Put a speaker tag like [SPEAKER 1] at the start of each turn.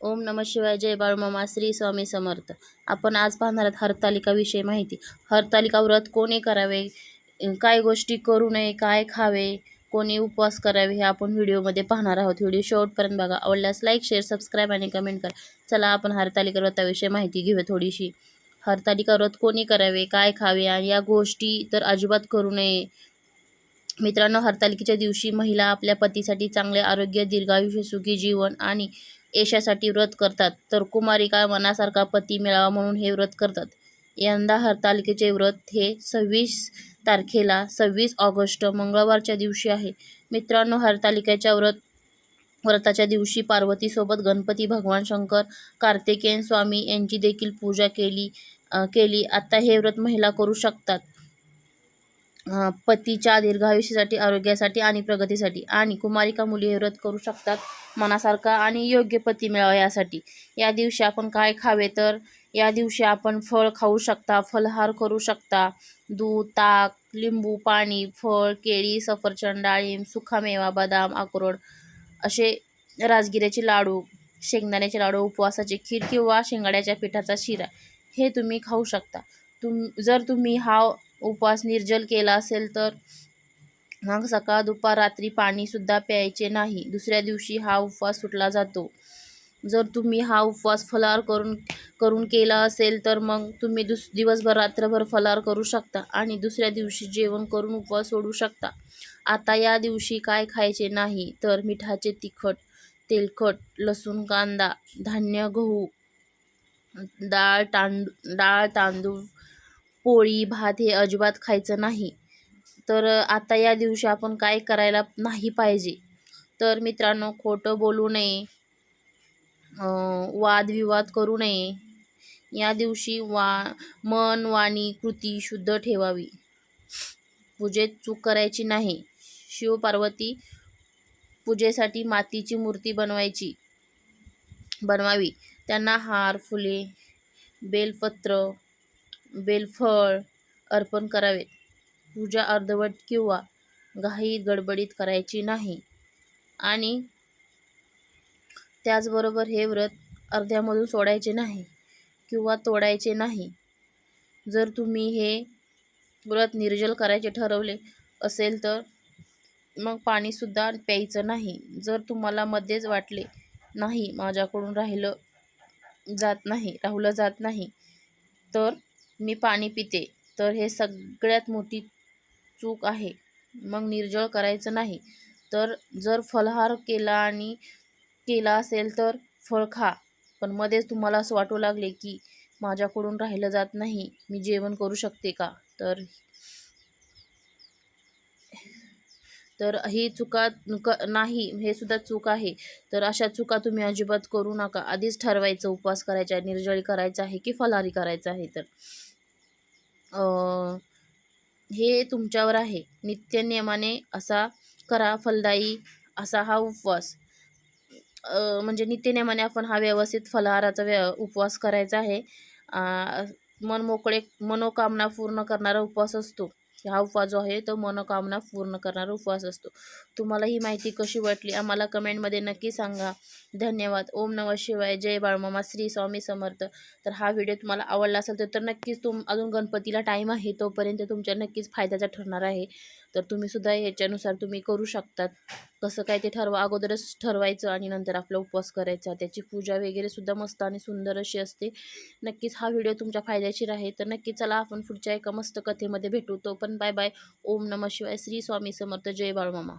[SPEAKER 1] ओम नम शिवाय जय बाळूमामा श्री स्वामी समर्थ. आपण आज पाहणार आहोत हरतालिकाविषयी माहिती. हरतालिका व्रत कोणी करावे? काय गोष्टी करू नये? काय खावे? कोणी उपवास करावे? हे आपण व्हिडिओमध्ये पाहणार आहोत. व्हिडिओ शेवटपर्यंत बघा. आवडल्यास लाईक शेअर सबस्क्राईब आणि कमेंट करा. चला आपण हरतालिका व्रताविषयी माहिती घेऊया थोडीशी. हरतालिका व्रत कोणी करावे? काय खावे? आणि या गोष्टी तर अजिबात करू नये. मित्रांनो हरतालिकेच्या दिवशी महिला आपल्या पतीसाठी चांगले आरोग्य दीर्घायुष्य सुखी जीवन आणि यशासाठी व्रत करतात. तर कुमारिका मनासारखा पती मिळावा म्हणून हे व्रत करतात. यंदा हरतालिकेचे व्रत हे सव्वीस तारखेला सव्वीस ऑगस्ट मंगळवारच्या दिवशी आहे. मित्रांनो हरतालिकेच्या व्रत व्रताच्या दिवशी पार्वतीसोबत गणपती भगवान शंकर कार्तिकेयन स्वामी यांची देखील पूजा केली केली. आता हे व्रत महिला करू शकतात. पतीच्या दीर्घायुष्यासाठी आरोग्यासाठी आणि प्रगतीसाठी. आणि कुमारिका मुली हे व्रत करू शकतात मनासारखा आणि योग्य पती मिळावा यासाठी. या दिवशी आपण काय खावे तर या दिवशी आपण फळ खाऊ शकता फलहार करू शकता. दूध ताक लिंबू पाणी फळ केळी सफरचंद डाळिंब सुखामेवा बदाम अक्रोड असे राजगिऱ्याचे लाडू शेंगदाण्याचे लाडू उपवासाचे खीर किंवा शेंगाड्याच्या पिठाचा शिरा हे तुम्ही खाऊ शकता. तुम जर तुम्ही हा उपवास निर्जल केला असेल तर? मग सकाळ दुपार रात्री पाणीसुद्धा प्यायचे नाही. दुसऱ्या दिवशी हा उपवास सुटला जातो. जर तुम्ही हा उपवास फलार करून करून केला असेल तर मग तुम्ही दुस दिवसभर रात्रभर फलार करू शकता आणि दुसऱ्या दिवशी जेवण करून उपवास सोडू शकता. आता या दिवशी काय खायचे नाही तर मिठाचे तिखट तेलकट लसूण कांदा धान्य गहू डाळ तांदू डाळ तांदूळ पोळी भात हे अजिबात खायचं नाही. तर आता या दिवशी आपण काय करायला नाही पाहिजे. तर मित्रांनो खोटं बोलू नये. वादविवाद करू नये. या दिवशी वा मन वाणी कृती शुद्ध ठेवावी. पूजेत चूक करायची नाही. शिवपार्वती पूजेसाठी मातीची मूर्ती बनवायची बनवावी. त्यांना हार फुले बेलपत्र बेलफळ अर्पण करावेत. पूजा अर्धवट किंवा घाईत गडबडीत करायची नाही. आणि त्याचबरोबर हे व्रत अर्ध्यामधून सोडायचे नाही किंवा तोडायचे नाही. जर तुम्ही हे व्रत निर्जल करायचे ठरवले असेल तर मग पाणीसुद्धा प्यायचं नाही. जर तुम्हाला मध्येच वाटले नाही माझ्याकडून राहिलं जात नाही राहुलं जात नाही तर मी पाणी पिते तर हे सगळ्यात मोठी चूक आहे. मग निर्जळ करायचं नाही. तर जर फलहार केला आणि केला असेल तर फळ खा. पण मध्येच तुम्हाला असं वाटू लागले की माझ्याकडून राहिलं जात नाही. मी जेवण करू शकते का? तर तर ही चुका नाही हे सुद्धा चूक आहे. तर अशा चुका तुम्ही अजिबात करू नका. आधीच ठरवायचं उपवास करायचा आहे निर्जळी करायचं आहे की फलाहारी करायचं आहे तर. हे तुमच्यावर आहे. नित्य नियमाने असा करा फलदायी असा हा उपवास. म्हणजे म्हणजे नित्यनेमाने आपण हा व्यवस्थित फलाहाराचा व्य उपवास करायचा आहे. मन मोकळे मनोकामना पूर्ण करणारा उपवास असतो. हा उपवास जो आहे तो मनोकामना पूर्ण करणारा उपवास असतो. तुम्हाला ही माहिती कशी वाटली आम्हाला कमेंटमध्ये नक्की सांगा. धन्यवाद. ओम नमः शिवाय. जय बाळमामा. श्री स्वामी समर्थ. तर हा व्हिडिओ तुम्हाला आवडला असेल तर तर नक्कीच तुम अजून गणपतीला टाईम आहे तोपर्यंत तुमच्या नक्कीच फायद्याचा ठरणार आहे. तर तुम्हीसुद्धा याच्यानुसार तुम्ही करू शकतात. कसं काय ते ठरवा अगोदरच ठरवायचं आणि नंतर आपला उपवास करायचा. त्याची पूजा वगैरे सुद्धा मस्त आणि सुंदर अशी असते. नक्कीच हा व्हिडिओ तुमच्या फायद्याशीर आहे तर नक्की चला आपण पुढच्या एका मस्त कथेमध्ये भेटू. तो पण बाय बाय. ओम नमः शिवाय. श्री स्वामी समर्थ. जय बाळमामा.